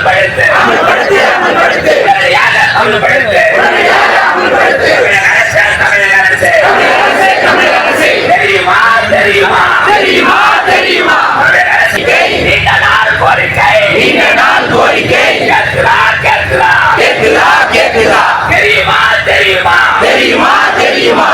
அமல்படுத்து உடனடியாக அமல்படுத்து தமிழக அரசு, தமிழக அரசு. தெரியுமா? தெரியுமா? தெரியுமா? தெரியுமா? நீண்ட நாள் கோரிக்கை. நீண்ட நாள் கோரிக்கை. கேட்கிறார் கேட்கிறார். கேக்குதா கேக்குதா தெரியுமா? தெரியுமா? தெரியுமா? தெரியுமா?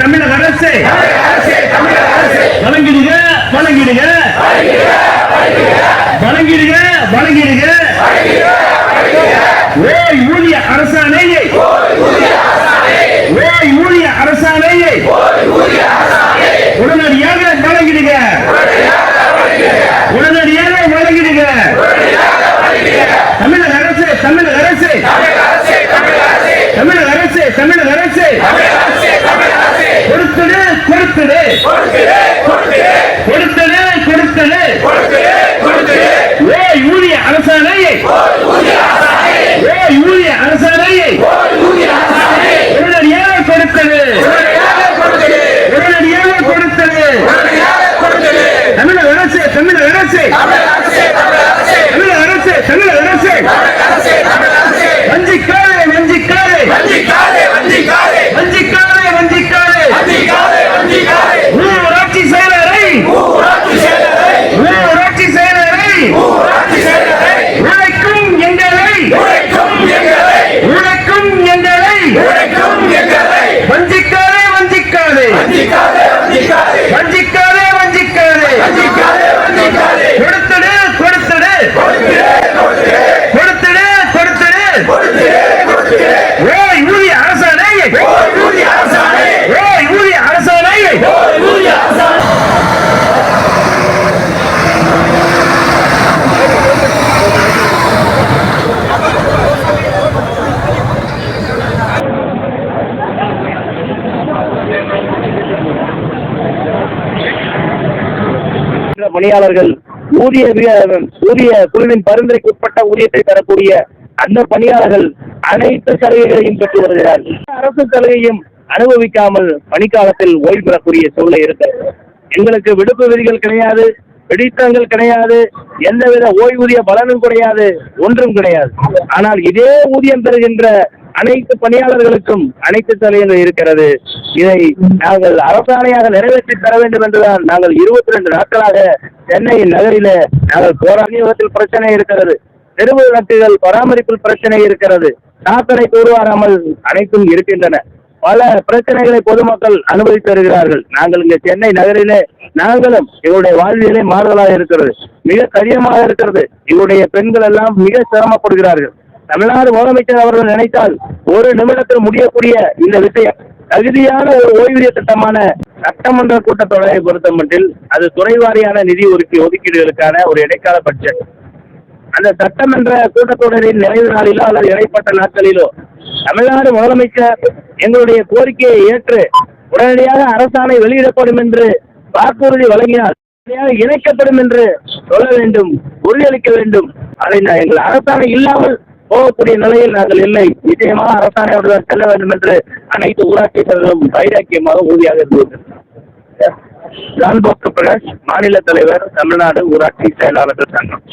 தமிழக அரசே. வணங்கிடுக வணங்கிடுக வணங்கிடுக வணங்கிடுக ஓய் ஊழிய அரசாணையை. ஓய் ஊழிய அரசாணையை. உடனடியாக வழங்கிடுங்க உடனடியாக வழங்கிடுங்க தமிழக அரசு தமிழக அரசு. தமிழக அரசு தமிழக அரசு. கொடுத்தது கொடுத்தது கொடுத்தது ஓய் அரசாணையை. ஓய் ஊதிய அரசாணையை. உடனடியாக கொடுத்தது உடனடியாக கொடுத்தது தமிழக அரசு தமிழக அரசு தமிழக அரசு தமிழக அரசு வஞ்சிக்காதே வஞ்சிக்காதே வந்திக்காதே வந்திக்காதே வஞ்சிக்காதே வஞ்சிக்காதே வந்திக்காதே வந்திக்காதே ஊராட்சி செயலரை ஊராட்சி செயலரை ஊராட்சி செயலரை ஊராட்சி செயலரை உழைக்கும் எங்களை உழைக்கும் எங்களை உழைக்கும் எங்களை உழைக்கும் எங்களை வஞ்சிக்காதே வஞ்சிக்காதே வந்திக்காதே வந்திக்காதே வஞ்சிக்காதே வஞ்சிக்காதே வந்திக்காதே வந்திக்காதே கொடுத்தது கொடுத்தது கொடுத்தது கொடுத்தது ஓய் ஊதிய அரசாணையை ஓய்வூதிய அரசாணை ஓய் ஊதிய அரசாணையை ஓய்வூதிய அரசாணை பணியாளர்கள் ஊதிய ஊதிய குழுவின் பரிந்துரைக்கு உட்பட்ட ஊதியத்தை பெறக்கூடிய அந்த பணியாளர்கள் அனைத்து சலுகைகளையும் பெற்று வருகிறார்கள். அரசு சலுகையும் அனுபவிக்காமல் பணிக்காலத்தில் ஓய்வு பெறக்கூடிய சூழ்நிலை இருக்கு. எங்களுக்கு விடுப்பு விதிகள் கிடையாது பிடித்தங்கள் கிடையாது எந்தவித ஓய்வூதிய பலனும் கிடையாது ஒன்றும் கிடையாது. ஆனால் இதே ஊதியம் பெறுகின்ற அனைத்து பணியாளர்களுக்கும் அனைத்து சலுகைகள் இருக்கிறது. இதை நாங்கள் அரசாணையாக நிறைவேற்றி தர வேண்டும் என்றுதான் நாங்கள் இருபத்தி ரெண்டு நாட்களாக சென்னை நகரில நாங்கள் போராடிய விதத்தில் பிரச்சனை இருக்கிறது. தெருவு விளக்குகள் பராமரிப்பில் பிரச்சனை இருக்கிறது. சாக்கடை தூர்வாராமல் அனைத்தும் இருக்கின்றன. பல பிரச்சனைகளை பொதுமக்கள் அனுபவித்து வருகிறார்கள். நாங்கள் இங்க சென்னை நகரிலே நாங்களும் இவருடைய வாழ்வியலே மாறுதலாக இருக்கிறது. மிக கடினமாக இருக்கிறது. இவருடைய பெண்கள் எல்லாம் மிக சிரமப்படுகிறார்கள். தமிழ்நாடு முதலமைச்சர் அவர்கள் நினைத்தால் ஒரு நிமிடத்தில் முடியக்கூடிய இந்த விஷயம் தகுதியான ஒரு ஓய்வூதிய திட்டமான சட்டமன்ற கூட்டத்தொடரை பொறுத்த மட்டில் அது துறை வாரியான நிதி ஒதுக்கி ஒதுக்கீடுகளுக்கான ஒரு இடைக்கால பட்ஜெட் அந்த சட்டமன்ற கூட்டத்தொடரின் நிறைவு நாளிலோ அல்லது இடைப்பட்ட நாட்களிலோ தமிழ்நாடு முதலமைச்சர் எங்களுடைய கோரிக்கையை ஏற்று உடனடியாக அரசாணை வெளியிடப்படும் என்று வாக்குறுதி வழங்கினால் உடனடியாக இணைக்கப்படும் என்று சொல்ல வேண்டும் உறுதியளிக்க வேண்டும். அதை எங்கள் அரசாணை இல்லாமல் போகக்கூடிய நிலையில் நாங்கள் இல்லை. நிச்சயமாக அரசாணையுடன் செல்ல வேண்டும் என்று அனைத்து ஊராட்சி சங்கங்களும் வைராக்கியமாக உறுதியாக இருந்தது ஜான் பாஸ்கோ பிரகாஷ் மாநில தலைவர் தமிழ்நாடு ஊராட்சி செயலாளர்கள் சங்கம்.